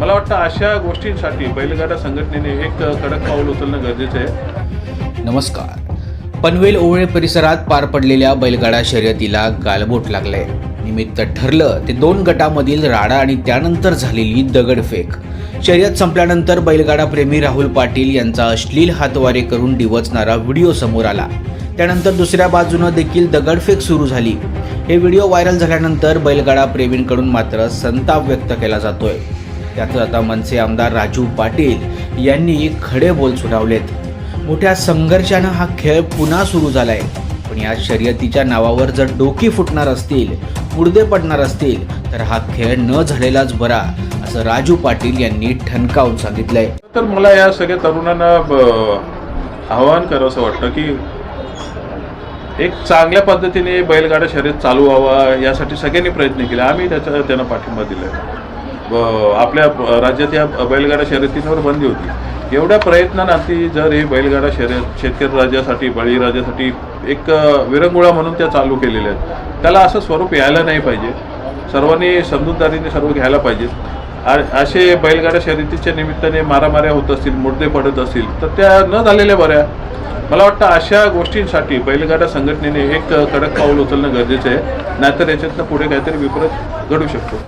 मला वाटतं अशा गोष्टींसाठी बैलगाडा संघटनेने एक कडक पाऊल उचलणं गरजेचं आहे. नमस्कार. पनवेल ओवळे परिसरात पार पडलेल्या बैलगाडा शर्यतीला गालबोट लागलंय. निमित्त ठरलं ते दोन गटामधील राडा आणि त्यानंतर झालेली दगडफेक. शर्यत संपल्यानंतर बैलगाडा प्रेमी राहुल पाटील यांचा अश्लील हातवारे करून डिवचणारा व्हिडिओ समोर आला. त्यानंतर दुसऱ्या बाजूनं देखील दगडफेक सुरू झाली. हे व्हिडिओ व्हायरल झाल्यानंतर बैलगाडा प्रेमींकडून मात्र संताप व्यक्त केला जातोय. त्यातच आता मनसे आमदार राजू पाटील यांनी खडे बोल सुनावलेत. मोठ्या संघर्षानं हा खेळ पुन्हा सुरू झालाय. पण या शर्यतीच्या नावावर जर डोकी फुटणार असतील मुडदे पडणार असतील तर हा खेळ न झालेलाच बरा असं राजू पाटील यांनी ठणकावून सांगितलंय. तर मला या सगळ्या तरुणांना आवाहन आवाहन करावंसं वाटतं की एक चांगल्या पद्धतीने बैलगाडा शर्यत चालू व्हावा यासाठी सगळ्यांनी प्रयत्न केला. आम्ही त्याचा त्यांना पाठिंबा दिला आपल्या राज्यात या बैलगाडा शर्यतींवर बंदी होती. एवढ्या प्रयत्नांती जर हे बैलगाडा शर्यत शेतकरी राज्यासाठी बळीराजासाठी एक विरंगुळा म्हणून त्या चालू केलेल्या आहेत. त्याला असं स्वरूप यायला नाही पाहिजे. सर्वांनी समजूतदारीने सर्व घ्यायला पाहिजेत आ- असे बैलगाड्या शर्यतीच्या निमित्ताने मारामाऱ्या होत असतील मुर्दे पडत असतील तर त्या न झालेल्या बऱ्या. मला वाटतं अशा गोष्टींसाठी बैलगाडा संघटनेने एक कडक पाऊल उचलणं गरजेचं आहे. नाहीतर याच्यातनं पुढे काहीतरी विपरीत घडू शकतो.